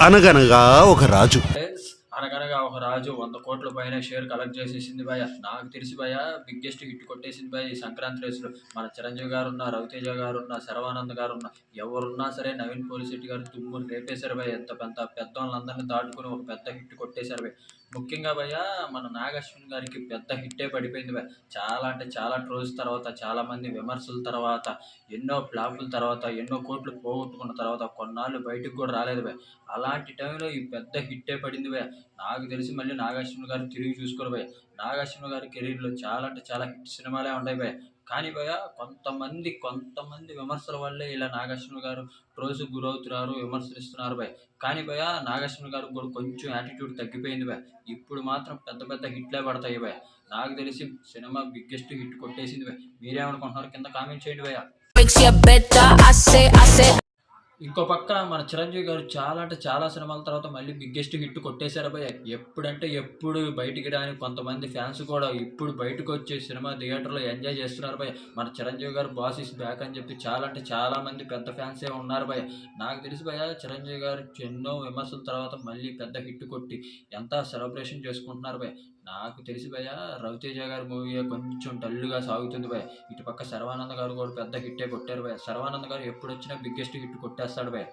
అనగనగా ఒక రాజు. అనగనగా ఒక రాజు వంద కోట్ల పైన షేర్ కలెక్ట్ చేసేసింది భయ నాకు తెలిసి భయ బిగ్గెస్ట్ హిట్ కొట్టేసింది భయ ఈ సంక్రాంతి రేసులో మన చిరంజీవి గారు ఉన్న రవితేజ గారు ఉన్న శర్వానంద్ గారు ఉన్న ఎవరున్నా సరే నవీన్ పోలిశెట్టి గారు తుమ్ములు రేపేశారు భయ ఎంత పెద్ద పెద్ద వాళ్ళందరినీ దాటుకుని ఒక పెద్ద హిట్ కొట్టేశారు భయ ముఖ్యంగా భయ్య మన నాగశ్విన్ గారికి పెద్ద హిట్టే పడిపోయింది భయ చాలా అంటే చాలా ట్రోల్స్ తర్వాత చాలా మంది విమర్శల తర్వాత ఎన్నో ఫ్లాపుల తర్వాత ఎన్నో కోట్లు పోగొట్టుకున్న తర్వాత కొన్నాళ్ళు బయటకు కూడా రాలేదు భయ అలాంటి టైంలో ఈ పెద్ద హిట్టే పడింది భయ నాకు తెలిసి మళ్ళీ నాగార్జున గారు తిరిగి చూసుకోరు భయ నాగార్జున గారి కెరీర్లో చాలా అంటే చాలా హిట్ సినిమాలే ఉన్నాయి భయ కానీ భయ కొంతమంది కొంతమంది విమర్శల వల్లే ఇలా నాగార్జున గారు రోజు గురవుతున్నారు విమర్శిస్తున్నారు భయ కానీ భయ నాగార్జున గారు కూడా కొంచెం యాటిట్యూడ్ తగ్గిపోయింది భయ ఇప్పుడు మాత్రం పెద్ద పెద్ద హిట్లే పడతాయి భయ నాకు తెలిసి సినిమా బిగ్గెస్ట్ హిట్ కొట్టేసింది భయ మీరేమనుకుంటున్నారు? కింద కామెంట్ చేయండి భయ ఇంకో పక్క మన చిరంజీవి గారు చాలా అంటే చాలా సినిమాల తర్వాత మళ్ళీ బిగ్గెస్ట్ హిట్ కొట్టేశారు భయ ఎప్పుడంటే ఎప్పుడు బయటికి రాని కొంతమంది ఫ్యాన్స్ కూడా ఇప్పుడు బయటకు వచ్చే సినిమా థియేటర్లో ఎంజాయ్ చేస్తున్నారు భయ మన చిరంజీవి గారు బాస్ ఇస్ బ్యాక్ అని చెప్పి చాలా అంటే చాలా మంది పెద్ద ఫ్యాన్సే ఉన్నారు భయ నాకు తెలిసి భయ చిరంజీవి గారు ఎన్నో విమర్శల తర్వాత మళ్ళీ పెద్ద హిట్ కొట్టి ఎంత సెలబ్రేషన్ చేసుకుంటున్నారు భయ నాకు తెలిసి భయ రవితేజ గారి మూవీ కొంచెం డల్గా సాగుతుంది భయ ఇటు పక్క శర్వానంద్ గారు కూడా పెద్ద హిట్టే కొట్టారు భయ శర్వానంద్ గారు ఎప్పుడు వచ్చినా బిగ్గెస్ట్ హిట్ కొట్టేస్తాడు భయ